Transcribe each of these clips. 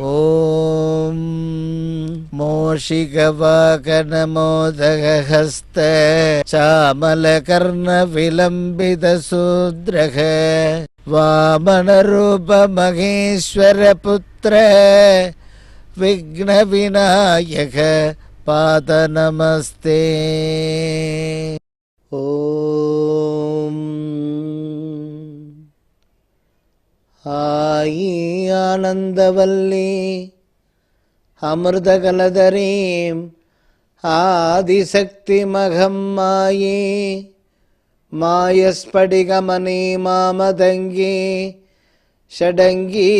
ॐ मोषिकवाकनमोदगहस्त चामलकर्णविलम्बितशूद्रः वामनरूपमहेश्वरपुत्र विघ्नविनायक पादनमस्ते ಆಯಿ ಆನಂದವಲ್ಲಿ ಅಮೃತಕಲದರೀಂ ಆದಿಶಕ್ತಿಮಘಂ ಮಾಯೇ ಮಾಯಸ್ಫಟಿಕಮನಿ ಮಾಮದಂಗಿ ಷಡಂಗಿ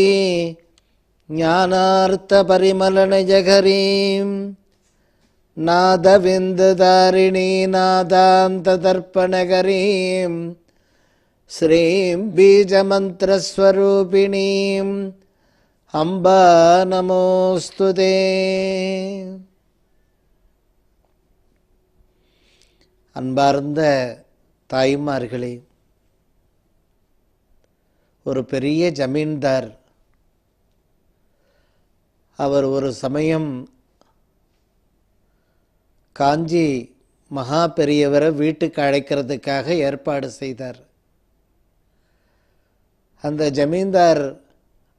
ಜ್ಞಾನಾರ್ಥಪರಿಮಲನಿಜಘರೀಂ नादविन्ददारिणी नादान्तदर्पणकरीम् श्रीं बीजमन्त्रस्वरूपिणीम् अम्बा नमोऽस्तु ते அன்பார்ந்த தாய்மார்களே ஒரு பெரிய ஜமீன்தார் அவர் ஒரு சமயம் காஞ்சி மகா பெரியவரை வீட்டுக்கு அழைக்கிறதுக்காக ஏற்பாடு செய்தார் அந்த ஜமீன்தார்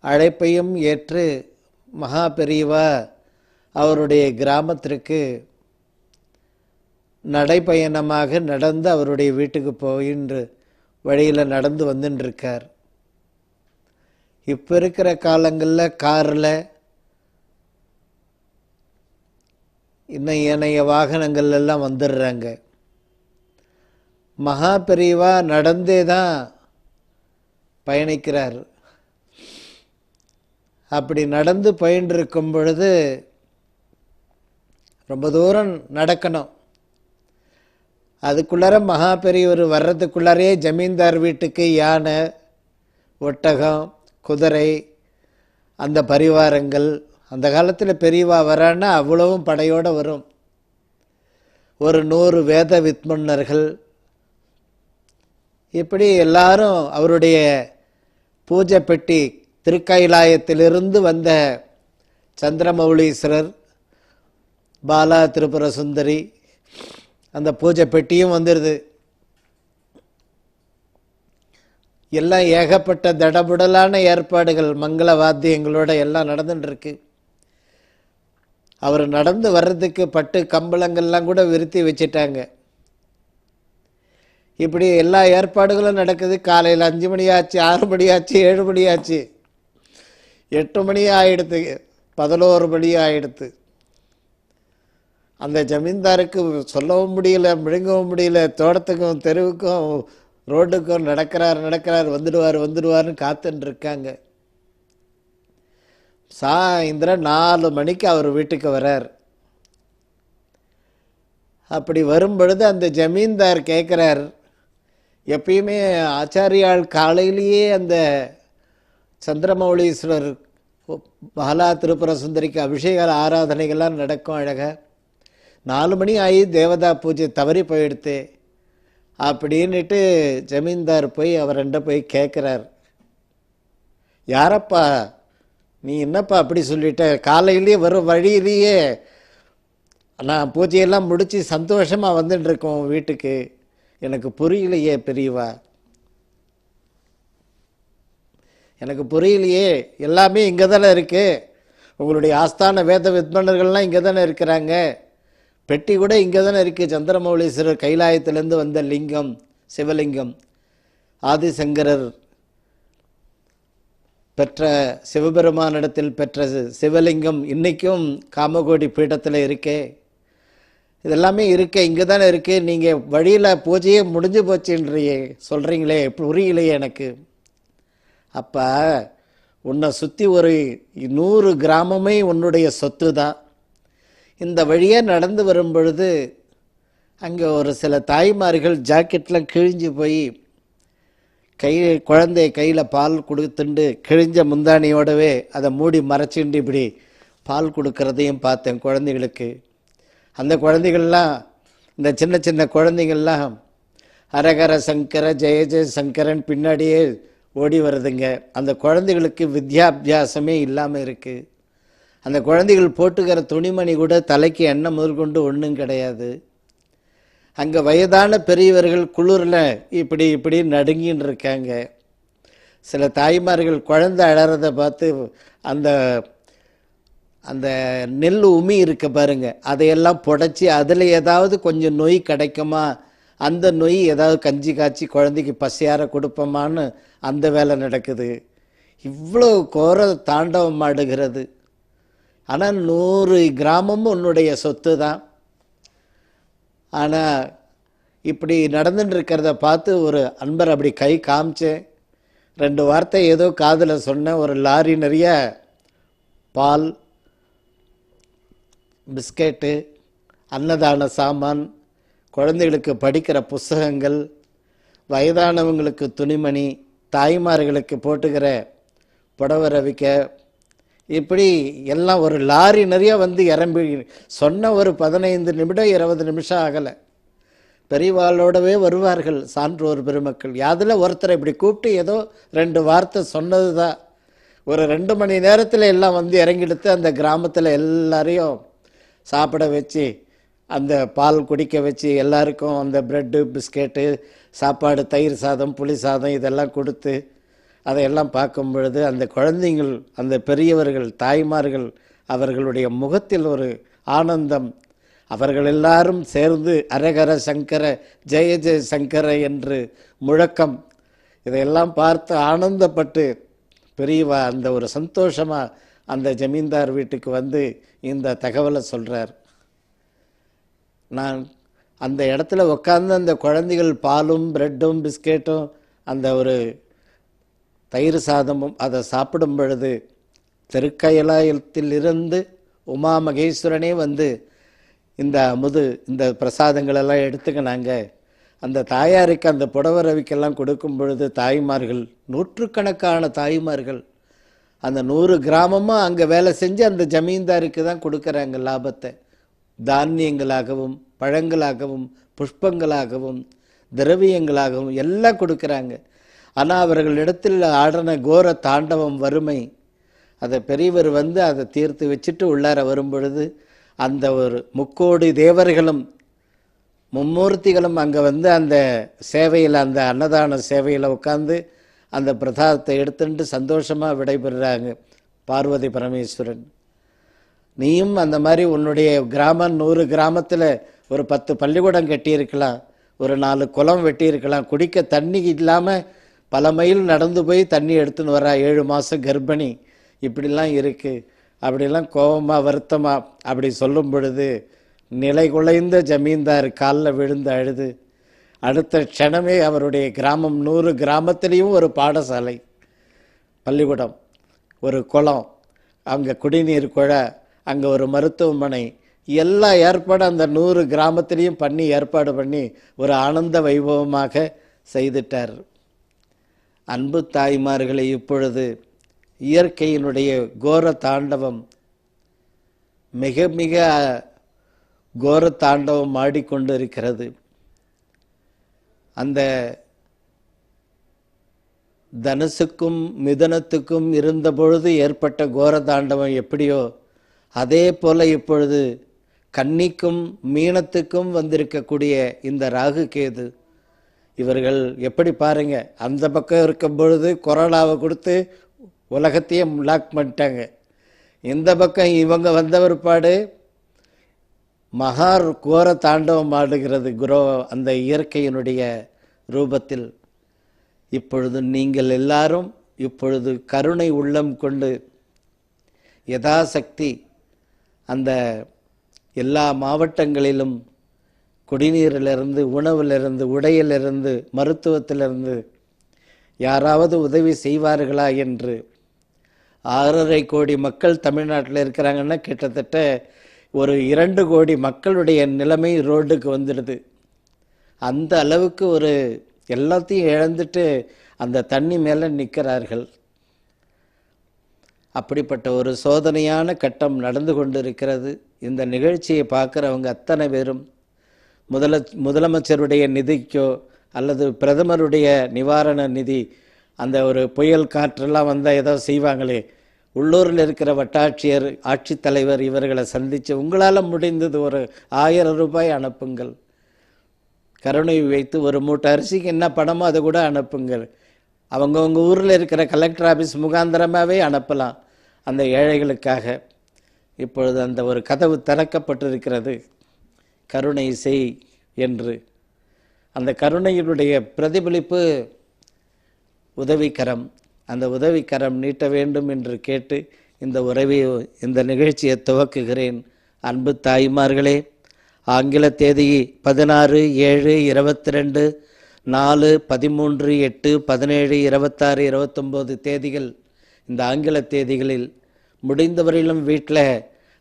அழைப்பையும் ஏற்று மகா பெரியவா அவருடைய கிராமத்திற்கு நடைப்பயணமாக நடந்து அவருடைய வீட்டுக்கு போயின்று வழியில் நடந்து வந்துட்டுருக்கார் இப்போ இருக்கிற காலங்களில் காரில் இன்னும் ஏனைய வாகனங்கள் எல்லாம் வந்துடுறாங்க மகா பெரியவா நடந்தே தான் பயணிக்கிறார். அப்படி நடந்து பயின்றிருக்கும் பொழுது ரொம்ப தூரம் நடக்கணும். அதுக்குள்ளார மகா பெரியவர் வர்றதுக்குள்ளாரே ஜமீன்தார் வீட்டுக்கு யானை ஒட்டகம் குதிரை அந்த பரிவாரங்கள் அந்த காலத்தில் பெரியவா வரான்னா அவ்வளவும் படையோடு வரும். ஒரு நூறு வேத வித்மன்னர்கள். இப்படி எல்லாரும் அவருடைய பூஜை பெட்டி திருக்கைலாயத்திலிருந்து வந்த சந்திரமௌலீஸ்வரர் பாலா திரிபுர சுந்தரி அந்த பூஜை பெட்டியும் வந்துடுது எல்லாம் ஏகப்பட்ட தடபுடலான ஏற்பாடுகள் மங்கள வாத்தியங்களோட எல்லாம் நடந்துட்டுருக்கு அவர் நடந்து வர்றதுக்கு பட்டு கம்பளங்கள்லாம் கூட விருத்தி வச்சிட்டாங்க. இப்படி எல்லா ஏற்பாடுகளும் நடக்குது. காலையில் அஞ்சு மணி ஆச்சு ஆறு மணி ஆச்சு ஏழு மணி ஆச்சு எட்டு மணி ஆகிடுது பதினோரு மணி ஆகிடுது அந்த ஜமீன்தாருக்கு சொல்லவும் முடியல முழுங்கவும் முடியல தோட்டத்துக்கும் தெருவுக்கும் ரோட்டுக்கும் நடக்கிறார் நடக்கிறார் வந்துடுவார் வந்துடுவார்னு காத்துன்னு இருக்காங்க. சாயந்தரம் நாலு மணிக்கு அவர் வீட்டுக்கு வரார். அப்படி வரும் பொழுது அந்த ஜமீன்தார் கேட்குறார் எப்பயுமே ஆச்சாரியால் காலையிலேயே அந்த சந்திரமௌலீஸ்வரர் பாலா திருப்புர சுந்தரிக்கு அபிஷேக ஆராதனைகள்லாம் நடக்கும் அழகாக நாலு மணி ஆகி தேவதா பூஜை தவறி போயிடுத்து. அப்படின்னுட்டு ஜமீன்தார் போய் அவர்கிட்ட போய் கேட்குறார் யாரப்பா? நீ என்னப்பா அப்படி சொல்லிட்ட? காலையிலேயே வரும் வழியிலேயே நான் பூஜையெல்லாம் முடித்து சந்தோஷமாக வந்துட்டுருக்கோம் வீட்டுக்கு. எனக்கு புரியலையே பெரியவா. எனக்கு புரியலையே எல்லாமே இங்கே தானே இருக்குது உங்களுடைய ஆஸ்தான வேத வித்மன்னர்கள்லாம் இங்கே தானே இருக்கிறாங்க. பெட்டி கூட இங்கே தானே இருக்குது சந்திரமௌலீஸ்வரர் கைலாயத்திலேருந்து வந்த லிங்கம் சிவலிங்கம். ஆதிசங்கரர் பெற்ற சிவபெருமானிடத்தில் பெற்ற சிவலிங்கம் இன்றைக்கும் காமகோடி பீடத்தில் இருக்கே. இதெல்லாமே இருக்கே இங்கே தானே இருக்குது நீங்கள் வழியில் பூஜையே முடிஞ்சு போச்சுன்றியே சொல்கிறீங்களே புரியலையே எனக்கு. அப்போ உன்னை சுற்றி ஒரு நூறு கிராமமே உன்னுடைய சொத்து தான் இந்த வழியே நடந்து வரும் பொழுது அங்கே ஒரு சில தாய்மார்கள் ஜாக்கெட்லாம் கிழிஞ்சு போய் கை குழந்தைய கையில் பால் கொடுத்துண்டு கிழிஞ்ச முந்தானியோடவே அதை மூடி மறைச்சிண்டு இப்படி பால் கொடுக்கறதையும் பார்த்தேன் குழந்தைகளுக்கு. அந்த குழந்தைகள்லாம் இந்த சின்ன சின்ன குழந்தைங்கள்லாம் ஹரஹர சங்கர ஜெய ஜெய சங்கரன் பின்னாடியே ஓடி வருதுங்க. அந்த குழந்தைகளுக்கு வித்யாபியாசமே இல்லாமல் இருக்குது அந்த குழந்தைகள் போட்டுக்கிற துணிமணி கூட தலைக்கு எண்ணெய் முதற்கொண்டு ஒன்றும் கிடையாது. அங்கே வயதான பெரியவர்கள் குளிரில் இப்படி இப்படி நடுங்கின்னு இருக்காங்க. சில தாய்மார்கள் குழந்தை அழறதை பார்த்து அந்த அந்த நெல் உமி இருக்க பாருங்க. அதையெல்லாம் புடைச்சி அதில் ஏதாவது கொஞ்சம் நொய் கிடைக்குமா? அந்த நொய் ஏதாவது கஞ்சி காய்ச்சி குழந்தைக்கு பசியார கொடுப்போமான்னு அந்த வேலை நடக்குது. இவ்வளோ கோர தாண்டவம் ஆடுகிறது. ஆனால் நூறு கிராமமும் உன்னுடைய சொத்து தான் ஆனால் இப்படி நடந்துட்டு இருக்கிறத பார்த்து ஒரு அன்பர் அப்படி கை காமிச்சேன் ரெண்டு வார்த்தை ஏதோ காதில் சொன்னேன் ஒரு லாரி நிறைய பால் பிஸ்கெட்டு அன்னதான சாமான் குழந்தைகளுக்கு படிக்கிற புஸ்தகங்கள் வயதானவங்களுக்கு துணிமணி தாய்மார்களுக்கு போட்டுக்கிற புடவை ரவிக்க இப்படி எல்லாம் ஒரு லாரி நிறைய வந்து இறம்பி சொன்ன ஒரு பதினைந்து நிமிடம் இருபது நிமிஷம் ஆகலை. பெரியவாளோடவே வருவார்கள் சான்றோர் பெருமக்கள். அதில் ஒருத்தரை இப்படி கூப்பிட்டு ஏதோ ரெண்டு வார்த்தை சொன்னது தான் ஒரு ரெண்டு மணி நேரத்தில் எல்லாம் வந்து இறங்கிடுத்து அந்த கிராமத்தில் எல்லாரையும் சாப்பிட வச்சு அந்த பால் குடிக்க வச்சு எல்லாருக்கும் அந்த ப்ரெட்டு பிஸ்கெட்டு சாப்பாடு தயிர் சாதம் புளி சாதம் இதெல்லாம் கொடுத்து அதையெல்லாம் பார்க்கும் பொழுது அந்த குழந்தைங்கள் அந்த பெரியவர்கள் தாய்மார்கள் அவர்களுடைய முகத்தில் ஒரு ஆனந்தம். அவர்கள் எல்லாரும் சேர்ந்து அரகர சங்கர ஜெய ஜெய சங்கர என்று முழக்கம். இதையெல்லாம் பார்த்து ஆனந்தப்பட்டு பெரியவா அந்த ஒரு சந்தோஷமாக அந்த ஜமீன்தார் வீட்டுக்கு வந்து இந்த தகவலை சொல்கிறார் நான் அந்த இடத்துல உட்காந்து அந்த குழந்தைகள் பாலும் பிரெட்டும் பிஸ்கெட்டும் அந்த ஒரு தயிர் சாதமும் அதை சாப்பிடும் பொழுது திருக்கயலாயத்தில் இருந்து உமா மகேஸ்வரனே வந்து இந்த அமுது இந்த பிரசாதங்களெல்லாம் எடுத்துக்கினாங்க. அந்த தாயாருக்கு அந்த புடவரவிக்கெல்லாம் கொடுக்கும் பொழுது தாய்மார்கள் நூற்றுக்கணக்கான தாய்மார்கள் அந்த நூறு கிராமமும் அங்கே வேலை செஞ்சு அந்த ஜமீன்தாருக்கு தான் கொடுக்குறாங்க லாபத்தை. தானியங்களாகவும் பழங்களாகவும் புஷ்பங்களாகவும் திரவியங்களாகவும் எல்லாம் கொடுக்குறாங்க. ஆனால் அவர்களிடத்தில் ஆடின கோர தாண்டவம் வறுமை. அதை பெரியவர் வந்து அதை தீர்த்து வச்சுட்டு உள்ளார வரும்பொழுது அந்த ஒரு முக்கோடி தேவர்களும் மும்மூர்த்திகளும் அங்கே வந்து அந்த சேவையில் அந்த அன்னதான சேவையில் உட்காந்து அந்த பிரசாதத்தை எடுத்துட்டு சந்தோஷமாக விடைபெறுறாங்க பார்வதி பரமேஸ்வரன். நீயும் அந்த மாதிரி உன்னுடைய கிராமம் நூறு கிராமத்தில் ஒரு பத்து பள்ளிக்கூடம் கட்டியிருக்கலாம் ஒரு நாலு குளம் வெட்டியிருக்கலாம் குடிக்க தண்ணி இல்லாமல் பல மைல் நடந்து போய் தண்ணி எடுத்துன்னு வரா ஏழு மாதம் கர்ப்பிணி இப்படிலாம் இருக்குது அப்படிலாம் கோபமாக வருத்தமாக அப்படி சொல்லும் பொழுது நிலை குலைந்த ஜமீன்தார் காலில் விழுந்து அழுது அடுத்த க்ஷணமே அவருடைய கிராமம். நூறு கிராமத்திலையும் ஒரு பாடசாலை பள்ளிக்கூடம் ஒரு குளம் அங்கே குடிநீர் குழ அங்கே ஒரு மருத்துவமனை எல்லா ஏற்பாடும் அந்த நூறு கிராமத்திலையும் பண்ணி ஏற்பாடு பண்ணி ஒரு ஆனந்த வைபவமாக செய்துட்டார். அன்பு தாய்மார்களை இப்பொழுது இயற்கையினுடைய கோர தாண்டவம் மிக மிக கோர தாண்டவம் ஆடிக்கொண்டு இருக்கிறது அந்த தனுசுக்கும் மிதனத்துக்கும் இருந்த பொழுது ஏற்பட்ட கோர தாண்டவம் எப்படியோ அதே போல இப்பொழுது கன்னிக்கும் மீனத்துக்கும் வந்திருக்கக்கூடிய இந்த ராகு கேது. இவர்கள் எப்படி பாருங்க அந்த பக்கம் இருக்கும் பொழுது கொரோனாவை கொடுத்து உலகத்தையே லாக் பண்ணிட்டாங்க. இந்த பக்கம் இவங்க வந்த பிற்பாடு மகா கோர தாண்டவம் ஆடுகிறது குரோ அந்த இயற்கையினுடைய ரூபத்தில். இப்பொழுது நீங்கள் எல்லாரும் இப்பொழுது கருணை உள்ளம் கொண்டு யதாசக்தி அந்த எல்லா மாவட்டங்களிலும் குடிநீரிலிருந்து உணவிலிருந்து உடையிலிருந்து மருத்துவத்திலிருந்து யாராவது உதவி செய்வார்களா என்று ஆறரை கோடி மக்கள் தமிழ்நாட்டில் இருக்கிறாங்கன்னா கிட்டத்தட்ட ஒரு இரண்டு கோடி மக்களுடைய நிலைமை ரோடுக்கு வந்துடுது. அந்த அளவுக்கு ஒரு எல்லாத்தையும் இழந்துட்டு அந்த தண்ணி மேலே நிற்கிறார்கள் அப்படிப்பட்ட ஒரு சோதனையான கட்டம் நடந்து கொண்டிருக்கிறது. இந்த நிகழ்ச்சியை பார்க்குறவங்க அத்தனை பேரும். முதல முதலமைச்சருடைய நிதிக்கோ அல்லது பிரதமருடைய நிவாரண நிதி அந்த ஒரு புயல் காற்றெல்லாம் வந்தால் ஏதோ செய்வாங்களே. உள்ளூரில் இருக்கிற வட்டாட்சியர் ஆட்சித்தலைவர் இவர்களை சந்தித்து உங்களால் முடிந்தது ஒரு ஆயிரம் ரூபாய் அனுப்புங்கள். கருணை வைத்து ஒரு மூட்டை அரிசிக்கு என்ன பணமோ அதை கூட அனுப்புங்கள். அவங்கவுங்க ஊரில் இருக்கிற கலெக்டர் ஆஃபீஸ் முகாந்திரமாகவே அனுப்பலாம். அந்த ஏழைகளுக்காக. இப்பொழுது அந்த ஒரு கதவு திறக்கப்பட்டிருக்கிறது. கருணை செய் என்று. அந்த கருணையினுடைய பிரதிபலிப்பு உதவிக்கரம் அந்த உதவிக்கரம் நீட்ட வேண்டும் என்று கேட்டு இந்த உறவை இந்த நிகழ்ச்சியை துவக்குகிறேன். அன்பு தாய்மார்களே ஆங்கில தேதி பதினாறு ஏழு இருபத்தி ரெண்டு நாலு பதிமூன்று எட்டு பதினேழு இருபத்தாறு இருபத்தொம்போது தேதிகள். இந்த ஆங்கில தேதிகளில் முடிந்தவரையிலும் வீட்டில்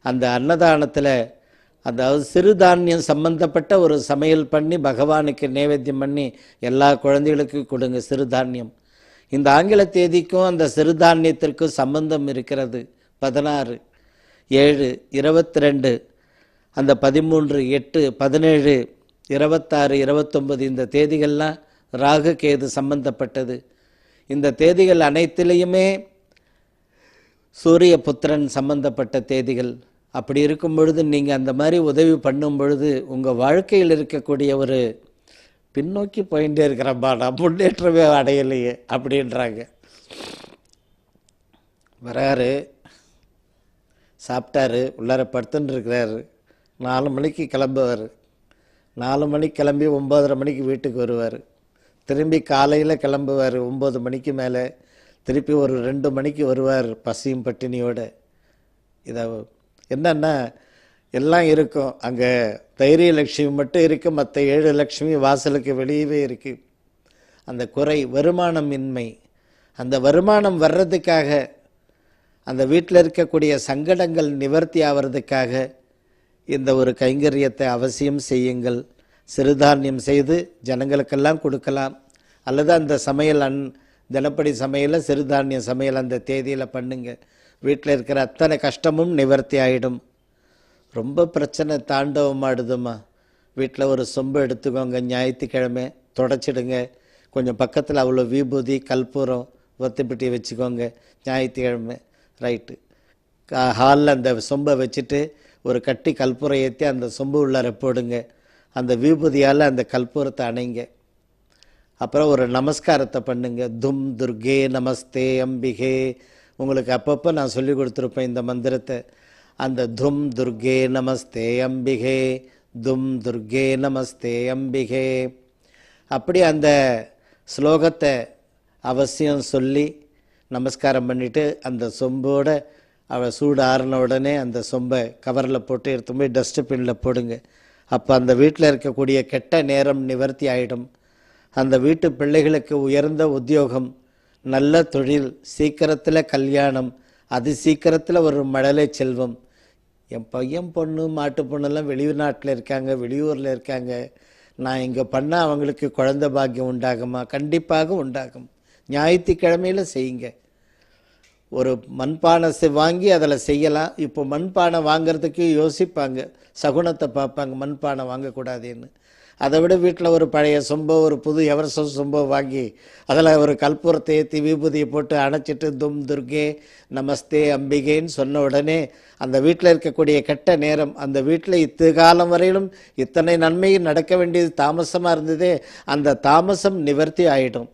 அந்த அன்னதானத்தில் அதாவது சிறுதானியம் சம்பந்தப்பட்ட ஒரு சமையல் பண்ணி பகவானுக்கு நைவேத்தியம் பண்ணி எல்லா குழந்தைகளுக்கும் கொடுங்க சிறுதானியம் இந்த ஆங்கில தேதிக்கும் அந்த சிறுதானியத்திற்கும் சம்பந்தம் இருக்கிறது. பதினாறு ஏழு இருபத்தி ரெண்டு அந்த பதிமூன்று எட்டு பதினேழு இருபத்தாறு இருபத்தொம்பது இந்த தேதிகள்லாம் ராகு கேது சம்பந்தப்பட்டது. இந்த தேதிகள் அனைத்திலையுமே சூரிய புத்திரன் சம்பந்தப்பட்ட தேதிகள். அப்படி இருக்கும் பொழுது நீங்கள் அந்த மாதிரி உதவி பண்ணும் பொழுது உங்கள் வாழ்க்கையில் இருக்கக்கூடிய ஒரு பின்னோக்கி போயிட்டே இருக்கிறப்பா நான் முன்னேற்றமே அடையலையே அப்படின்றாங்க. வராரு சாப்பிட்டாரு உள்ளார படுத்துன்னு இருக்கிறாரு. நாலு மணிக்கு கிளம்புவார். நாலு மணிக்கு கிளம்பி ஒம்பதரை மணிக்கு வீட்டுக்கு வருவார். திரும்பி காலையில் கிளம்புவார் ஒம்பது மணிக்கு மேலே. திருப்பி ஒரு ரெண்டு மணிக்கு வருவார் பசியும் பட்டினியோட. இதை என்னன்னா எல்லாம் இருக்கும். அங்கே தைரிய லட்சுமி மட்டும் இருக்கு மற்ற ஏழு லட்சுமி வாசலுக்கு வெளியவே இருக்கு. அந்த குறை வருமானம் இன்மை அந்த வருமானம் வர்றதுக்காக அந்த வீட்டில் இருக்கக்கூடிய சங்கடங்கள் நிவர்த்தி ஆவறதுக்காக இந்த ஒரு கைங்கரியத்தை அவசியம் செய்யுங்கள். சிறுதானியம் செய்து ஜனங்களுக்கெல்லாம் கொடுக்கலாம். அல்லது அந்த சமையல் அன் தினப்படி சமையலை சிறுதானிய சமையல் அந்த தேதியில் பண்ணுங்க. வீட்டில் இருக்கிற அத்தனை கஷ்டமும் நிவர்த்தி ஆகிடும் ரொம்ப பிரச்சனை தாண்டவம் ஆடுதுமா வீட்டில் ஒரு சொம்பு எடுத்துக்கோங்க ஞாயிற்றுக்கிழமை தொடச்சிடுங்க. கொஞ்சம் பக்கத்தில் அவ்வளோ விபூதி கல்பூரம் ஒத்திப்பட்டி வச்சுக்கோங்க ஞாயிற்றுக்கிழமை. ரைட்டு. ஹாலில் அந்த சொம்பை வச்சுட்டு ஒரு கட்டி கற்பூரம் ஏற்றி அந்த சொம்பு உள்ளார போடுங்க. அந்த விபூதியால் அந்த கல்பூரத்தை அணைங்க. அப்புறம் ஒரு நமஸ்காரத்தை பண்ணுங்க. தும் துர்கே நமஸ்தே அம்பிகே. உங்களுக்கு அப்பப்போ நான் சொல்லி கொடுத்துருப்பேன் இந்த மந்திரத்தை. அந்த தும் துர்கே நமஸ்தே அம்பிகே தும் துர்கே நமஸ்தே அம்பிகே. அப்படி அந்த ஸ்லோகத்தை அவசியம் சொல்லி நமஸ்காரம் பண்ணிட்டு அந்த சொம்போட அவள் சூடு ஆறின உடனே அந்த சொம்பை கவரில் போட்டு எடுத்து போய் டஸ்ட்பினில் போடுங்க. அப்போ அந்த வீட்டில் இருக்கக்கூடிய கெட்ட நேரம் நிவர்த்தி ஆகிடும் அந்த வீட்டு பிள்ளைகளுக்கு உயர்ந்த உத்தியோகம் நல்ல தொழில் சீக்கிரத்தில் கல்யாணம் அது சீக்கிரத்தில் ஒரு மழலை செல்வம் என் பையன் பொண்ணு மாட்டு பொண்ணெல்லாம் வெளிநாட்டில் இருக்காங்க வெளியூரில் இருக்காங்க. நான் இங்கே பண்ணால் அவங்களுக்கு குழந்த பாக்கியம் உண்டாகுமா? கண்டிப்பாக உண்டாகும். ஞாயிற்றுக்கிழமையில் செய்யுங்க. ஒரு மண்பானை வாங்கி அதில் செய்யலாம். இப்போ மண்பானை வாங்கிறதுக்கு யோசிப்பாங்க. சகுனத்தை பார்ப்பாங்க மண்பானை வாங்கக்கூடாதுன்னு. அதை விட வீட்டில் ஒரு பழைய சொம்போ ஒரு புது எவரசம் சொம்போ வாங்கி அதில் ஒரு கற்பூரத்தை ஏற்றி விபூதியை போட்டு அணைச்சிட்டு தும் துர்கே நமஸ்தே அம்பிகேன்னு சொன்ன உடனே அந்த வீட்டில் இருக்கக்கூடிய கெட்ட நேரம் அந்த வீட்டில் இத்து காலம் வரையிலும் இத்தனை நன்மையும் நடக்க வேண்டியது தாமசமாக இருந்ததே அந்த தாமசம் நிவர்த்தி ஆகிடும்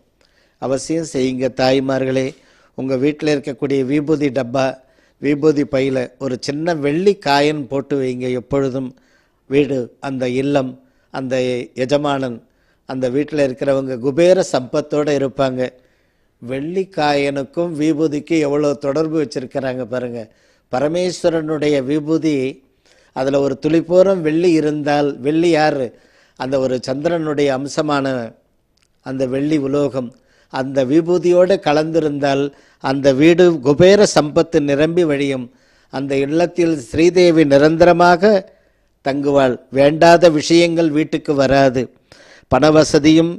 அவசியம் செய்யுங்க தாய்மார்களே. உங்கள் வீட்டில் இருக்கக்கூடிய விபூதி டப்பா விபூதி பையில் ஒரு சின்ன வெள்ளி காயின் போட்டு வைங்க எப்பொழுதும். வீடு அந்த இல்லம் அந்த எஜமானன் அந்த வீட்டில் இருக்கிறவங்க குபேர சம்பத்தோடு இருப்பாங்க. வெள்ளி காயனுக்கும் விபூதிக்கும் எவ்வளோ தொடர்பு வச்சுருக்கிறாங்க பாருங்கள் பரமேஸ்வரனுடைய விபூதி அதில் ஒரு துளிப்போரம் வெள்ளி இருந்தால் வெள்ளி யார்? அந்த ஒரு சந்திரனுடைய அம்சமான அந்த வெள்ளி உலோகம் அந்த விபூதியோடு கலந்திருந்தால் அந்த வீடு குபேர சம்பத்து நிரம்பி வழியும். அந்த இல்லத்தில் ஸ்ரீதேவி நிரந்தரமாக தங்குவாள். வேண்டாத விஷயங்கள் வீட்டுக்கு வராது. பண வசதியும்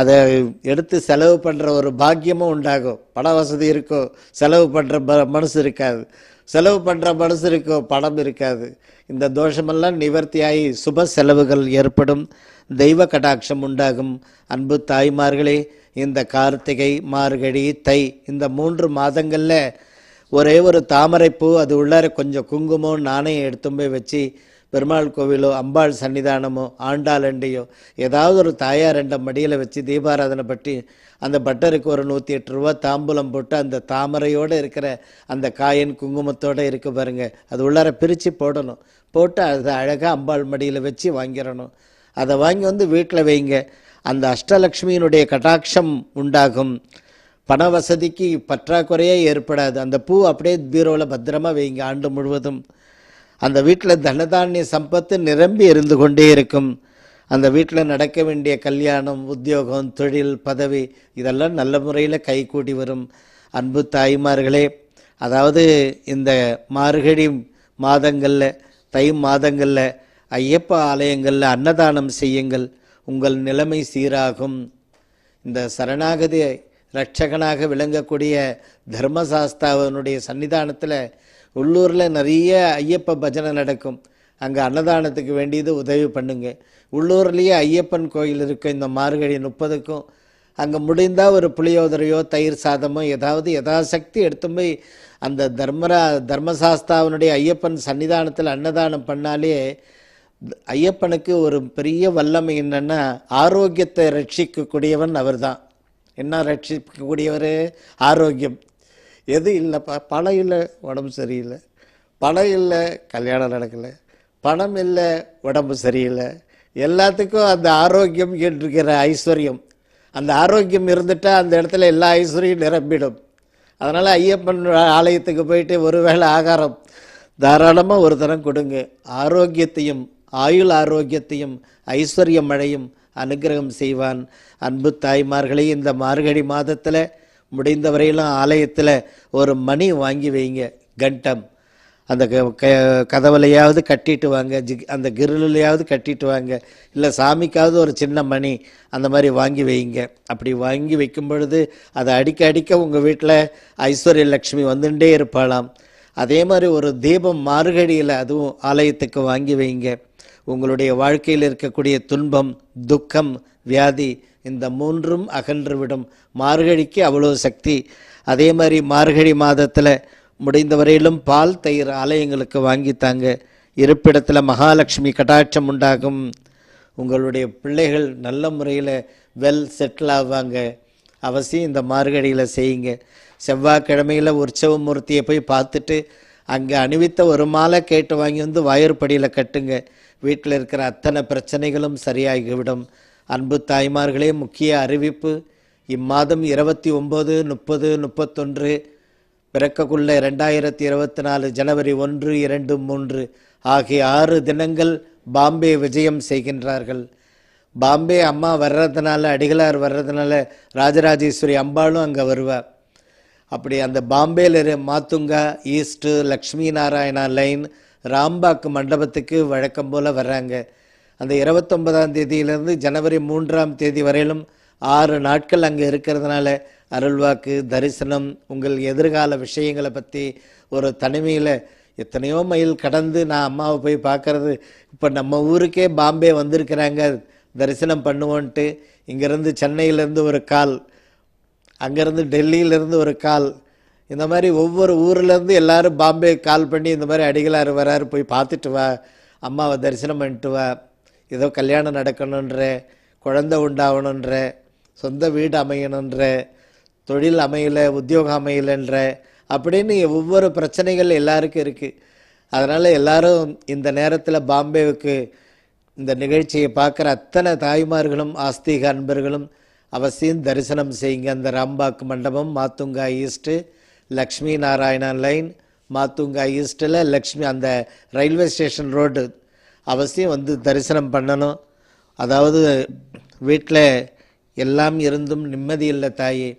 அதை எடுத்து செலவு பண்ணுற ஒரு பாக்கியமும் உண்டாகும். பண வசதி இருக்கோ செலவு பண்ணுற ப மனசு இருக்காது. செலவு பண்ணுற மனசு இருக்கோ பணம் இருக்காது. இந்த தோஷமெல்லாம் நிவர்த்தியாகி சுப செலவுகள் ஏற்படும். தெய்வ கடாட்சம் உண்டாகும். அன்பு தாய்மார்களே இந்த கார்த்திகை மார்கழி தை இந்த மூன்று மாதங்களில் ஒரே ஒரு தாமரைப்பூ அது உள்ளார கொஞ்சம் குங்குமம் நாணயம் எடுத்து போய் வச்சு பெருமாள் கோவிலோ அம்பாள் சன்னிதானமோ ஆண்டாளண்டையோ ஏதாவது ஒரு தாயார் ரெண்ட மடியில் வச்சு தீபாராதனை பற்றி அந்த பட்டருக்கு ஒரு நூற்றி எட்டு ரூபா தாம்பூலம் போட்டு அந்த தாமரையோடு இருக்கிற அந்த காயின் குங்குமத்தோடு இருக்க பாருங்கள் அது உள்ளார பிரித்து போடணும். போட்டு அதை அழகாக அம்பாள் மடியில் வச்சு வாங்கிடணும். அதை வாங்கி வந்து வீட்டில் வைங்க. அந்த அஷ்டலக்ஷ்மியினுடைய கட்டாட்சம் உண்டாகும். பண வசதிக்கு பற்றாக்குறையே ஏற்படாது. அந்த பூ அப்படியே பீரோவில் பத்திரமா வைங்க ஆண்டு முழுவதும். அந்த வீட்டில் தனதானிய சம்பத்து நிரம்பி இருந்து கொண்டே இருக்கும். அந்த வீட்டில் நடக்க வேண்டிய கல்யாணம் உத்தியோகம் தொழில் பதவி இதெல்லாம் நல்ல முறையில் கைகூடி வரும். அன்பு தாய்மார்களே அதாவது இந்த மார்கழி மாதங்களில் தை மாதங்களில் ஐயப்ப ஆலயங்களில் அன்னதானம் செய்யுங்கள். உங்கள் நிலைமை சீராகும். இந்த சரணாகதி ரட்சகனாக விளங்கக்கூடிய தர்மசாஸ்தாவனுடைய சன்னிதானத்தில் உள்ளூரில் நிறைய ஐயப்ப பஜனை நடக்கும். அங்கே அன்னதானத்துக்கு வேண்டியது உதவி பண்ணுங்க. உள்ளூர்லேயே ஐயப்பன் கோயில் இருக்கும் இந்த மார்கழி முப்பதுக்கும். அங்கே முடிந்தால் ஒரு புளியோதரையோ தயிர் சாதமோ ஏதாவது யதாசக்தி எடுத்து போய் அந்த தர்மரா தர்மசாஸ்தாவனுடைய ஐயப்பன் சன்னிதானத்தில் அன்னதானம் பண்ணாலே ஐயப்பனுக்கு ஒரு பெரிய வல்லமை என்னன்னா ஆரோக்கியத்தை ரட்சிக்கக்கூடியவன் அவர்தான். என்ன ரட்சிக்கக்கூடியவர்? ஆரோக்கியம். எது இல்லைப்பா பணம் இல்லை உடம்பு சரியில்லை. பணம் இல்லை கல்யாணம் நடக்கலை. பணம் இல்லை உடம்பு சரியில்லை. எல்லாத்துக்கும் அந்த ஆரோக்கியம் என்கிற ஐஸ்வர்யம். அந்த ஆரோக்கியம் இருந்துட்டால் அந்த இடத்துல எல்லா ஐஸ்வர்யம் நிரம்பிடும். அதனால் ஐயப்பன் ஆலயத்துக்கு போயிட்டு ஒருவேளை ஆகாரம் தாராளமாக ஒரு தரம் கொடுங்க. ஆரோக்கியத்தையும் ஆயுள் ஆரோக்கியத்தையும் ஐஸ்வர்ய மழையும் அனுகிரகம் செய்வான். அன்பு தாய்மார்களே இந்த மார்கழி மாதத்தில் முடிந்தவரையிலும் ஆலயத்தில் ஒரு மணி வாங்கி வைங்க கண்டம். அந்த க க- கதவுலையாவது கட்டிட்டு வாங்க ஜி அந்த கிரிலையாவது கட்டிட்டு வாங்க இல்லை சாமிக்காவது ஒரு சின்ன மணி அந்த மாதிரி வாங்கி வைங்க. அப்படி வாங்கி வைக்கும் பொழுது அதை அடிக்க அடிக்க உங்கள் வீட்டில் ஐஸ்வர்ய லக்ஷ்மி வந்துட்டே இருப்பாளாம். அதே மாதிரி ஒரு தீபம் மார்கழியில் அதுவும் ஆலயத்துக்கு வாங்கி வைங்க. உங்களுடைய வாழ்க்கையில் இருக்கக்கூடிய துன்பம் துக்கம் வியாதி இந்த மூன்றும் அகன்றுவிடும். மார்கழிக்கு அவ்வளோ சக்தி. அதே மாதிரி மார்கழி மாதத்தில் முடிந்தவரையிலும் பால் தயிர் ஆலயங்களுக்கு வாங்கித்தாங்க இருப்பிடத்தில் மகாலட்சுமி கட்டாட்சம் உண்டாகும். உங்களுடைய பிள்ளைகள் நல்ல முறையில் வெல் செட்டில் ஆவாங்க. அவசியம் இந்த மார்கழியில் செய்யுங்க. செவ்வாய்க்கிழமையில் உற்சவ மூர்த்தியை போய் பார்த்துட்டு அங்கே அணிவித்த ஒரு மாலை கேட்டு வாங்கி வந்து வாயூர்படியில் கட்டுங்க. வீட்டில் இருக்கிற அத்தனை பிரச்சனைகளும் சரியாகிவிடும். அன்பு தாய்மார்களே முக்கிய அறிவிப்பு இம்மாதம் இருபத்தி ஒம்பது முப்பது முப்பத்தொன்று பிறக்கக்குள்ள ரெண்டாயிரத்தி இருபத்தி நாலு ஜனவரி ஒன்று இரண்டு மூன்று ஆகிய ஆறு தினங்கள் பாம்பே விஜயம் செய்கின்றார்கள். பாம்பே அம்மா வர்றதுனால அடிகளார் வர்றதுனால ராஜராஜேஸ்வரி அம்பாளும் அங்கே வருவாள் அப்படி அந்த பாம்பேல இரு மாத்துங்கா ஈஸ்ட்டு லக்ஷ்மி நாராயணா லைன் ராம்பாக்கு மண்டபத்துக்கு வழக்கம் போல் வர்றாங்க. அந்த இருபத்தொன்பதாம் தேதியிலேருந்து ஜனவரி மூன்றாம் தேதி வரையிலும் ஆறு நாட்கள் அங்கே இருக்கிறதுனால அருள்வாக்கு தரிசனம் உங்கள் எதிர்கால விஷயங்களை பற்றி ஒரு தனிமையில் எத்தனையோ மைல் கடந்து நான் அம்மாவை போய் பார்க்குறது. இப்போ நம்ம ஊருக்கே பாம்பே வந்திருக்கிறாங்க. தரிசனம் பண்ணுவோன்ட்டு இங்கேருந்து சென்னையிலேருந்து ஒரு கால் அங்கேருந்து டெல்லியிலேருந்து ஒரு கால் இந்த மாதிரி ஒவ்வொரு ஊர்லேருந்து எல்லாரும் பாம்பே கால் பண்ணி இந்த மாதிரி அடிகளார் வராரு போய் பார்த்துட்டு வா அம்மாவை தரிசனம் பண்ணிட்டு வா ஏதோ கல்யாணம் நடக்கணுன்ற குழந்தை உண்டாகணுன்ற சொந்த வீடு அமையணுன்ற தொழில் அமையலை உத்தியோகம் அமையலைன்ற அப்படின்னு ஒவ்வொரு பிரச்சனைகள் எல்லாருக்கும் இருக்குது அதனால் எல்லாரும் இந்த நேரத்தில் பாம்பேவுக்கு இந்த நிகழ்ச்சியை பார்க்குற அத்தனை தாய்மார்களும் ஆஸ்தீக அன்பர்களும் அவசியம் தரிசனம் செய்யுங்க. அந்த ராம்பாக் மண்டபம் மாத்துங்கா ஈஸ்ட்டு லக்ஷ்மி நாராயணா லைன் மாத்துங்கா ஈஸ்ட்டில் லக்ஷ்மி அந்த ரயில்வே ஸ்டேஷன் ரோடு அவசியம் வந்து தரிசனம் பண்ணணும். அதாவது வீட்டில் எல்லாம் இருந்தும் நிம்மதி இல்லை தாயே.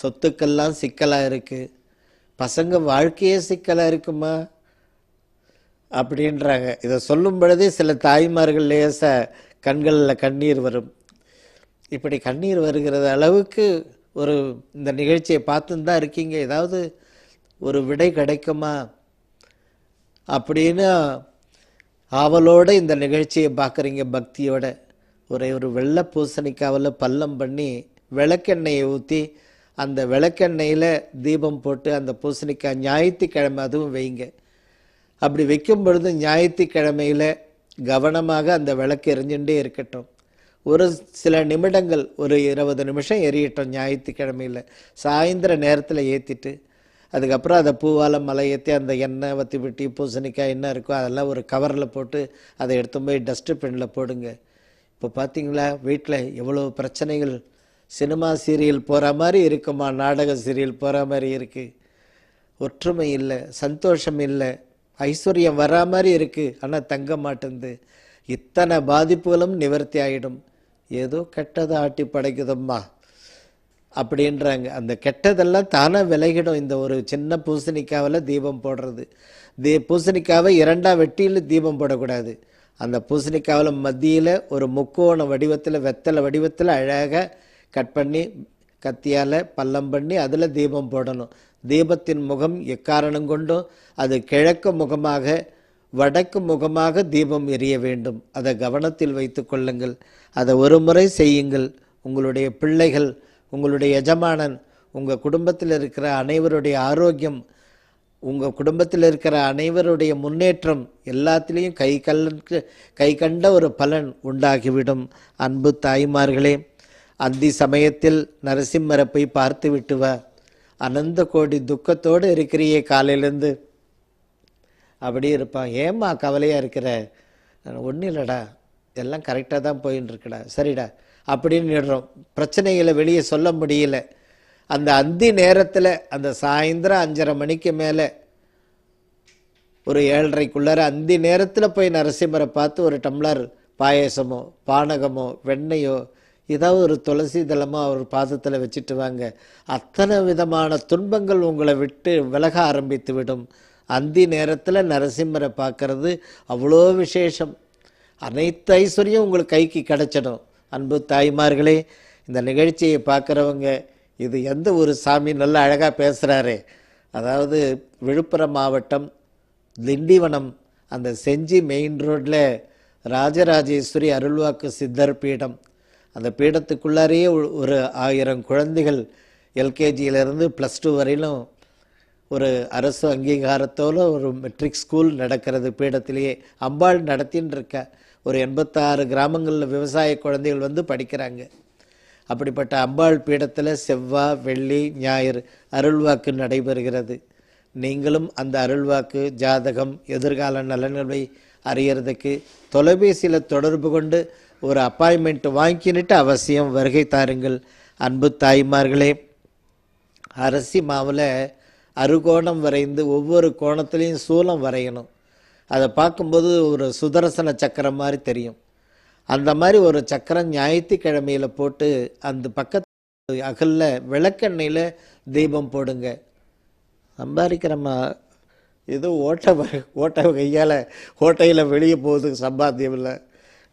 சொத்துக்கெல்லாம் சிக்கலாக இருக்குது பசங்க வாழ்க்கையே சிக்கலாக இருக்குமா? அப்படின்றாங்க. இதை சொல்லும் பொழுதே சில தாய்மார்கள் லேச கண்களில் கண்ணீர் வரும். இப்படி கண்ணீர் வருகிறது அளவுக்கு ஒரு இந்த நிகழ்ச்சியை பார்த்துன்னு தான் இருக்கீங்க. ஏதாவது ஒரு விடை கிடைக்குமா? அப்படின்னு ஆவலோட இந்த நிகழ்ச்சியை பார்க்குறீங்க பக்தியோட. ஒரே ஒரு வெள்ளை பூசணிக்காவில் பள்ளம் பண்ணி விளக்கெண்ணெயை ஊற்றி அந்த விளக்கெண்ணெயில் தீபம் போட்டு அந்த பூசணிக்காய் ஞாயிற்றுக்கிழமை அதுவும் வைங்க. அப்படி வைக்கும் பொழுது ஞாயிற்றுக்கிழமையில் கவனமாக அந்த விளக்கு எரிஞ்சுட்டே இருக்கட்டும். ஒரு சில நிமிடங்கள் ஒரு இருபது நிமிஷம் எரியட்டும் ஞாயிற்றுக்கிழமையில். சாயந்தர நேரத்தில் ஏற்றிட்டு அதுக்கப்புறம் அதை பூவால் மலை ஏற்றி அந்த எண்ணெய் வத்தி விட்டி பூசணிக்காய் என்ன இருக்கோ அதெல்லாம் ஒரு கவரில் போட்டு அதை எடுத்து போய் டஸ்ட்பினில் போடுங்க. இப்போ பார்த்தீங்களா வீட்டில் எவ்வளோ பிரச்சனைகள். சினிமா சீரியல் போகிற மாதிரி இருக்குமா? நாடக சீரியல் போகிற மாதிரி இருக்குது ஒற்றுமை இல்லை சந்தோஷம் இல்லை ஐஸ்வர்யம் வரா மாதிரி இருக்குது ஆனால் தங்க மாட்டேங்குது. இத்தனை பாதிப்புகளும் நிவர்த்தி ஆகிடும் ஏதோ கெட்டதை ஆட்டி படைக்குதம்மா. அப்படின்றாங்க. அந்த கெட்டதெல்லாம் தானாக விலகிடும். இந்த ஒரு சின்ன பூசணிக்காவில் தீபம் போடுறது. தீ பூசணிக்காவை இரண்டாம் வெட்டியில் தீபம் போடக்கூடாது. அந்த பூசணிக்காவில் மத்தியில் ஒரு முக்கோண வடிவத்தில் வெத்தலை வடிவத்தில் அழகாக கட் பண்ணி கத்தியால் பள்ளம் பண்ணி அதில் தீபம் போடணும். தீபத்தின் முகம் எக்காரணம் கொண்டும் அது கிழக்கு முகமாக வடக்கு முகமாக தீபம் எரிய வேண்டும். அதை கவனத்தில் வைத்து கொள்ளுங்கள். அதை ஒரு முறை செய்யுங்கள். உங்களுடைய பிள்ளைகள் உங்களுடைய எஜமானன் உங்கள் குடும்பத்தில் இருக்கிற அனைவருடைய ஆரோக்கியம் உங்கள் குடும்பத்தில் இருக்கிற அனைவருடைய முன்னேற்றம் எல்லாத்திலையும் கை கல்லனுக்கு கை கண்ட ஒரு பலன் உண்டாகிவிடும். அன்பு தாய்மார்களே அந்தி சமயத்தில் நரசிம்மரை போய் பார்த்து விட்டு அனந்த கோடி துக்கத்தோடு இருக்கிறியே காலையிலேருந்து. அப்படி இருப்பான் ஏம்மா கவலையாக இருக்கிற? ஒன்றும் இல்லைடா. எல்லாம் கரெக்டாக தான் போயின்னு இருக்கடா சரிடா. அப்படின்னு விடுறோம் பிரச்சனைகளை வெளியே சொல்ல முடியல. அந்த அந்தி நேரத்தில் அந்த சாயந்தரம் அஞ்சரை மணிக்கு மேலே ஒரு ஏழரைக்குள்ளார அந்தி நேரத்தில் போய் நரசிம்மரை பார்த்து ஒரு டம்ளர் பாயசமோ பானகமோ வெண்ணையோ ஏதாவது ஒரு துளசி தளமோ அவர் பாதத்தில் வச்சுட்டு வாங்க. அத்தனை விதமான துன்பங்கள் உங்களை விட்டு விலக ஆரம்பித்து விடும். அந்தி நேரத்தில் நரசிம்மரை பார்க்கறது அவ்வளோ விசேஷம். அனைத்து ஐஸ்வர்யம் உங்களுக்கு கைக்கு கிடச்சிடும். அன்பு தாய்மார்களே இந்த நிகழ்ச்சியை பார்க்குறவங்க இது எந்த ஒரு சாமி நல்லா அழகாக பேசுகிறாரே அதாவது விழுப்புரம் மாவட்டம் திண்டிவனம் அந்த செஞ்சி மெயின் ரோட்டில் ராஜராஜேஸ்வரி அருள்வாக்கு சித்தர் பீடம். அந்த பீடத்துக்குள்ளாரையே ஒரு- ஒரு ஆயிரம் குழந்தைகள் எல்கேஜியிலேருந்து ப்ளஸ் டூ வரையிலும் ஒரு அரசு அங்கீகாரத்தோடு ஒரு மெட்ரிக் ஸ்கூல் நடக்கிறது. பீடத்திலேயே அம்பாள் நடத்தின்னு இருக்க. ஒரு எண்பத்தாறு கிராமங்களில் விவசாய குழந்தைகள் வந்து படிக்கிறாங்க. அப்படிப்பட்ட அம்பாள் பீடத்தில் செவ்வாய் வெள்ளி ஞாயிறு அருள்வாக்கு நடைபெறுகிறது. நீங்களும் அந்த அருள்வாக்கு ஜாதகம் எதிர்கால நலன்களை அறியறதுக்கு தொலைபேசியில் தொடர்பு கொண்டு ஒரு அப்பாயின்மெண்ட் வாங்கினுட்டு அவசியம் வருகை தாருங்கள். அன்பு தாய்மார்களே அரிசி மாவில் அறுகோணம் வரைந்து ஒவ்வொரு கோணத்துலேயும் சூலம் வரையணும். அதை பார்க்கும்போது ஒரு சுதர்சன சக்கரம் மாதிரி தெரியும். அந்த மாதிரி ஒரு சக்கரம் ஞாயிற்றுக்கிழமையில் போட்டு அந்த பக்கத்து அகலில் விளக்கெண்ணெயில் தீபம் போடுங்க. சம்பாதிக்கிறம்மா ஏதோ ஓட்டை வ- ஓட்டை கையால் ஓட்டையில் வெளியே போகுது சம்பாத்தியம் இல்லை.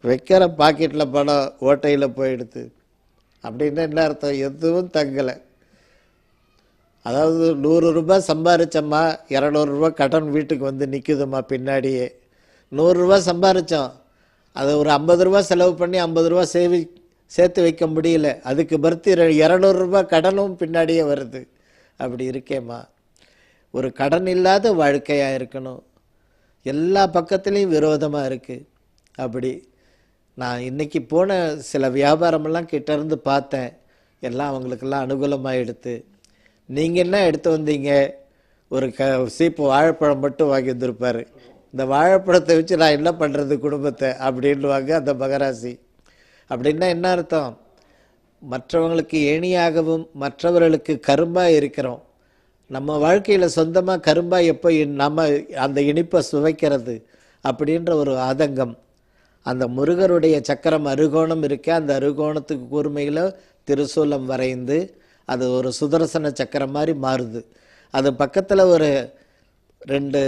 வைக்கிற பாக்கெட்டில் பணம் ஓட்டையில் போயிடுது. அப்படின்னா என்ன அர்த்தம்? எதுவும் தங்கலை. அதாவது நூறு ரூபாய் சம்பாரிச்சம்மா இரநூறுபா கடன் வீட்டுக்கு வந்து நிற்குதும்மா பின்னாடியே. நூறுரூவா சம்பாரித்தோம் அதை ஒரு ஐம்பது ரூபா செலவு பண்ணி ஐம்பது ரூபா சேவி சேர்த்து வைக்க முடியல. அதுக்கு பருத்தி இரநூறுபா கடனும் பின்னாடியே வருது. அப்படி இருக்கேம்மா. ஒரு கடன் இல்லாத வாழ்க்கையாக இருக்கணும். எல்லா பக்கத்துலேயும் விரோதமாக இருக்குது அப்படி. நான் இன்னைக்கு போன சில வியாபாரமெல்லாம் கிட்டேருந்து பார்த்தேன். எல்லாம் அவங்களுக்கெல்லாம் அனுகூலமாக எடுத்து நீங்கள் என்ன எடுத்து வந்தீங்க? ஒரு க சீப்பு வாழைப்பழம் மட்டும் வாங்கி வந்திருப்பாரு. இந்த வாழைப்பழத்தை வச்சு நான் என்ன பண்ணுறது குடும்பத்தை? அப்படின்னுவாங்க அந்த மகராசி. அப்படின்னா என்ன அர்த்தம்? மற்றவங்களுக்கு ஏணியாகவும் மற்றவர்களுக்கு கரும்பாக இருக்கிறோம். நம்ம வாழ்க்கையில் சொந்தமாக கரும்பாக எப்போ நம்ம அந்த இனிப்பை சுவைக்கிறது அப்படின்ற ஒரு ஆதங்கம். அந்த முருகருடைய சக்கரம் அருகோணம் இருக்க அந்த அருகோணத்துக்கு கூர்மையில் திருசூலம் வரைந்து அது ஒரு சுதர்சன சக்கரம் மாதிரி மாறுது. அது பக்கத்தில் ஒரு ரெண்டு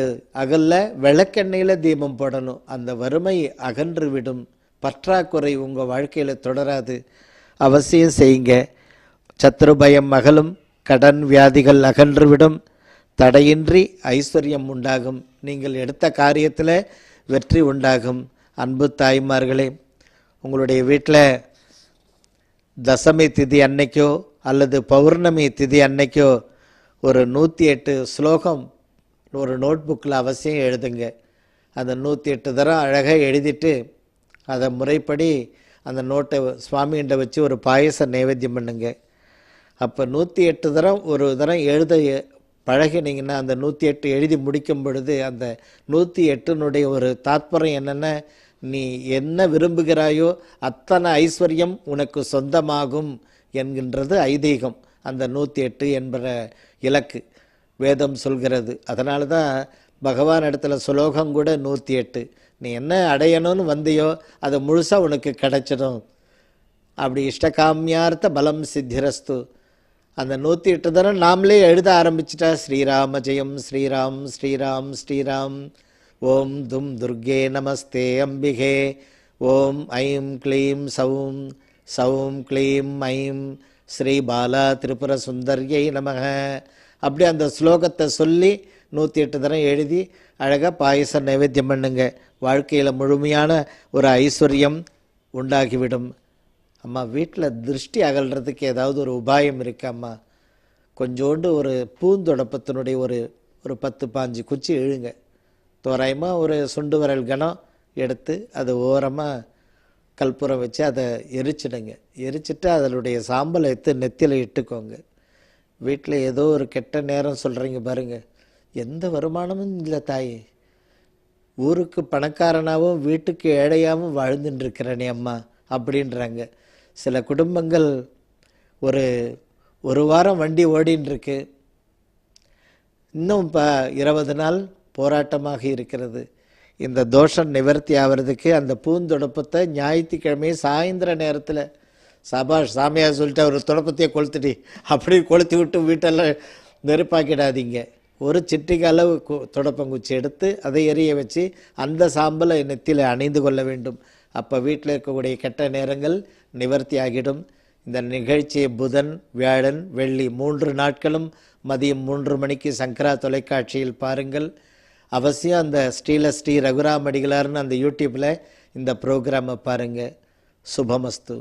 அகலில் விளக்கெண்ணெயில் தீபம் போடணும். அந்த வறுமை அகன்று விடும். பற்றாக்குறை உங்கள் வாழ்க்கையில் தொடராது. அவசியம் செய்யுங்க. சத்ருபயம் அகலும். கடன் வியாதிகள் அகன்றுவிடும் தடையின்றி ஐஸ்வர்யம் உண்டாகும். நீங்கள் எடுத்த காரியத்தில் வெற்றி உண்டாகும். அன்பு தாய்மார்களே உங்களுடைய வீட்டில் தசமி திதி அன்னைக்கோ அல்லது பௌர்ணமி திதி அன்னைக்கோ ஒரு நூற்றி எட்டு ஸ்லோகம் ஒரு நோட்புக்கில் அவசியம் எழுதுங்க. அந்த நூற்றி எட்டு தரம் அழகாக எழுதிட்டு அதை முறைப்படி அந்த நோட்டை சுவாமிகிட்ட வச்சு ஒரு பாயச நைவேத்தியம் பண்ணுங்க. அப்போ நூற்றி எட்டு தரம் ஒரு தரம் எழுத பழகினீங்கன்னா அந்த நூற்றி எட்டு எழுதி முடிக்கும் பொழுது அந்த நூற்றி எட்டினுடைய ஒரு தாத்பரம் என்னென்ன நீ என்ன விரும்புகிறாயோ அத்தனை ஐஸ்வர்யம் உனக்கு சொந்தமாகும். என்கின்றது ஐதீகம். அந்த நூற்றி எட்டு என்கிற இலக்கு. வேதம் சொல்கிறது. அதனால தான் பகவான் இடத்துல சுலோகம் கூட நூற்றி எட்டு. நீ என்ன அடையணும்னு வந்தியோ அது முழுசாக உனக்கு கிடைச்சிடும். அப்படி இஷ்டகாமியார்த்த பலம் சித்திரஸ்து. அந்த நூற்றி எட்டு தரம் நாமளே எழுத ஆரம்பிச்சிட்டா. ஸ்ரீராம ஜெயம் ஸ்ரீராம் ஸ்ரீராம் ஸ்ரீராம். ஓம் தும் துர்கே நமஸ்தே அம்பிகே. ஓம் ஐம் க்ளீம் சவும் சௌம் க்ளீம் மைம் ஸ்ரீ பாலா திரிபுர சுந்தர்யை நமக. அப்படி அந்த ஸ்லோகத்தை சொல்லி நூற்றி எட்டு தரம் எழுதி அழகாக பாயசம் நைவேத்தியம் பண்ணுங்க. வாழ்க்கையில் முழுமையான ஒரு ஐஸ்வர்யம் உண்டாகிவிடும். அம்மா வீட்டில் திருஷ்டி அகல்றதுக்கு ஏதாவது ஒரு உபாயம் இருக்கு அம்மா. கொஞ்சோண்டு ஒரு பூந்தொடப்பத்தினுடைய ஒரு ஒரு பத்து பாஞ்சு குச்சி இழுங்க. தோராயமாக ஒரு சுண்டு விரல் கணம் எடுத்து அது ஓரமாக கற்பூரம் வச்சு அதை எரிச்சிடுங்க. எரிச்சிட்டு அதனுடைய சாம்பலை எடுத்து நெத்தியில் இட்டுக்கோங்க. வீட்டில் ஏதோ ஒரு கெட்ட நேரம் சொல்கிறீங்க பாருங்கள் எந்த வருமானமும் இல்லை தாயே. ஊருக்கு பணக்காரனாகவும் வீட்டுக்கு ஏழையாகவும் வாழ்ந்துட்டுருக்கிறனே அம்மா அப்படின்றாங்க. சில குடும்பங்கள் ஒரு ஒரு வாரம் வண்டி ஓடின்னு இன்னும் இப்போ இருபது நாள் போராட்டமாக இருக்கிறது. இந்த தோஷம் நிவர்த்தி ஆகிறதுக்கு அந்த பூந்தொடப்பத்தை ஞாயிற்றுக்கிழமை சாயந்தர நேரத்தில் சபாஷ் சாமியார் சொல்லிட்டு ஒரு தொடப்பத்தையே கொளுத்துட்டி அப்படி கொளுத்தி விட்டு வீட்டெல்லாம் நெருப்பாக்கிடாதீங்க. ஒரு சிட்டிக்கு அளவு கு- தொடப்பங்குச்சி எடுத்து அதை எரிய வச்சு அந்த சாம்பலை நெத்தியில் அணிந்து கொள்ள வேண்டும். அப்போ வீட்டில் இருக்கக்கூடிய கெட்ட நேரங்கள் நிவர்த்தி ஆகிடும். இந்த நிகழ்ச்சியை புதன் வியாழன் வெள்ளி மூன்று நாட்களும் மதியம் மூன்று மணிக்கு சங்கரா தொலைக்காட்சியில் பாருங்கள். அவசியம் அந்த ஸ்ரீல ஸ்ரீ ரகுராம் அடிகளார்னு அந்த யூடியூப்பில் இந்த ப்ரோக்ராமை பாருங்கள் சுபமஸ்து.